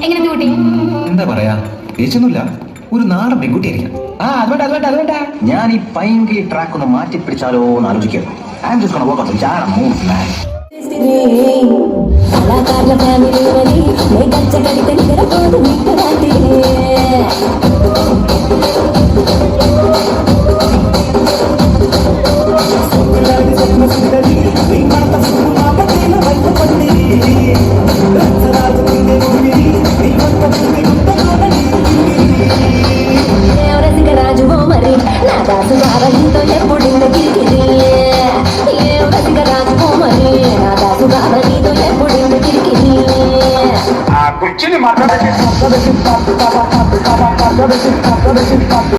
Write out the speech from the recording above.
എങ്ങനെ കൂട്ടി എന്താ പറയാ? കേച്ചൊന്നുമില്ല ഒരു നാടൻ പെൺകുട്ടിയായിരിക്കണം ആ അതുകൊണ്ട് അതുകൊണ്ട് അതുകൊണ്ടാ ഞാൻ ഈ പൈങ്കി ട്രാക്ക് ഒന്ന് മാറ്റി പിടിച്ചാലോ എന്ന് ആലോചിക്കുന്നു I am just gonna work out jar move man ಕಲಾಕಾರರ ಫ್ಯಾಮಿಲಿಯಲ್ಲಿ ಗಚ್ಚ ಕಡಿತ ನಿರಬಹುದು ಮಿಕ್ಕದಾಗಿದೆ ಸುಂದರಿ ಸುಂದರಿ ಮಾಡ್ತಾ ಸುಮ್ಮ ಪಟ್ಟೆಲ್ಲ ವೈದ್ಯ ಪಟ್ಟಿದ್ದೀರಿ దాసు బాబలితో ఎప్పుడింత కిరికిరిల్లే ఏ కసిగ రాజకుమారి నా దాసు బాబలితో ఎప్పుడింత కిరికిరిల్లే ఆ కుర్చీని మాట్లాడే